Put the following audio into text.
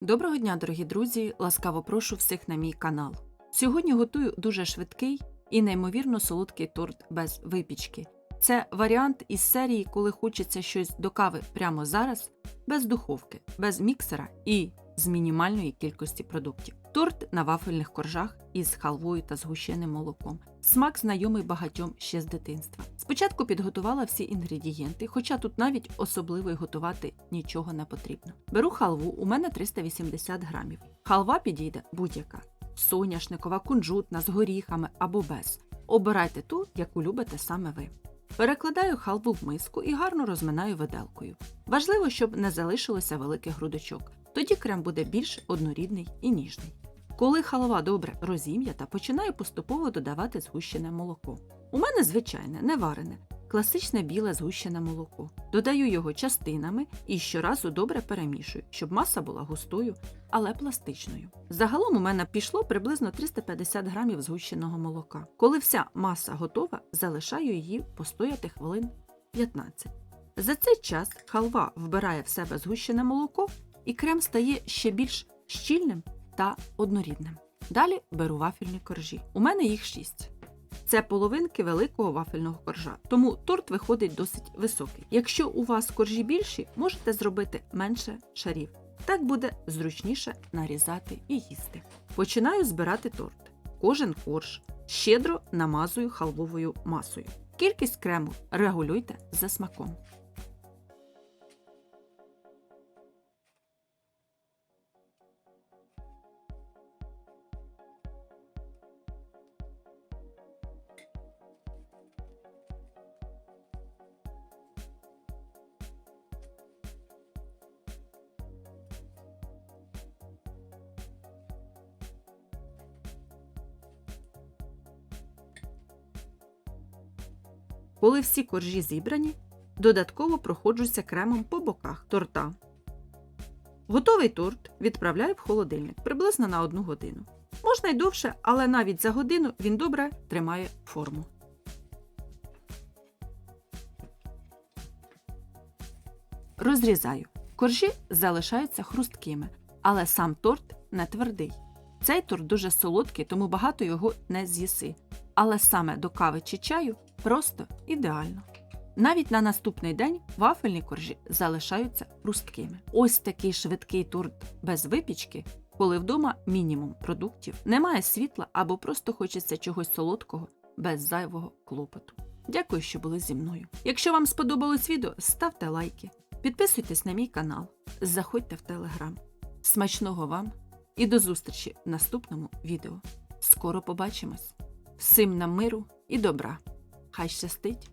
Доброго дня, дорогі друзі! Ласкаво прошу всіх на мій канал. Сьогодні готую дуже швидкий і неймовірно солодкий торт без випічки. Це варіант із серії, коли хочеться щось до кави прямо зараз, без духовки, без міксера і з мінімальної кількості продуктів. Торт на вафельних коржах із халвою та згущеним молоком. Смак знайомий багатьом ще з дитинства. Спочатку підготувала всі інгредієнти, хоча тут навіть особливо й готувати нічого не потрібно. Беру халву, у мене 380 грамів. Халва підійде будь-яка: соняшникова, кунжутна, з горіхами або без. Обирайте ту, яку любите саме ви. Перекладаю халву в миску і гарно розминаю виделкою. Важливо, щоб не залишилося великих грудочок. Тоді крем буде більш однорідний і ніжний. Коли халва добре розім'ята, починаю поступово додавати згущене молоко. У мене звичайне, не варене, класичне біле згущене молоко. Додаю його частинами і щоразу добре перемішую, щоб маса була густою, але пластичною. Загалом у мене пішло приблизно 350 грамів згущеного молока. Коли вся маса готова, залишаю її постояти хвилин 15. За цей час халва вбирає в себе згущене молоко, і крем стає ще більш щільним та однорідним. Далі беру вафельні коржі. У мене їх 6. Це половинки великого вафельного коржа, тому торт виходить досить високий. Якщо у вас коржі більші, можете зробити менше шарів. Так буде зручніше нарізати і їсти. Починаю збирати торт. Кожен корж щедро намазую халвовою масою. Кількість крему регулюйте за смаком. Коли всі коржі зібрані, додатково проходжуся кремом по боках торта. Готовий торт відправляю в холодильник приблизно на 1 годину. Можна й довше, але навіть за годину він добре тримає форму. Розрізаю. Коржі залишаються хрусткими, але сам торт не твердий. Цей торт дуже солодкий, тому багато його не з'їси. Але саме до кави чи чаю просто ідеально. Навіть на наступний день вафельні коржі залишаються хрусткими. Ось такий швидкий торт без випічки, коли вдома мінімум продуктів, немає світла або просто хочеться чогось солодкого без зайвого клопоту. Дякую, що були зі мною. Якщо вам сподобалось відео, ставте лайки, підписуйтесь на мій канал, заходьте в телеграм. Смачного вам і до зустрічі в наступному відео. Скоро побачимось! Всім нам миру і добра! Хай щастить!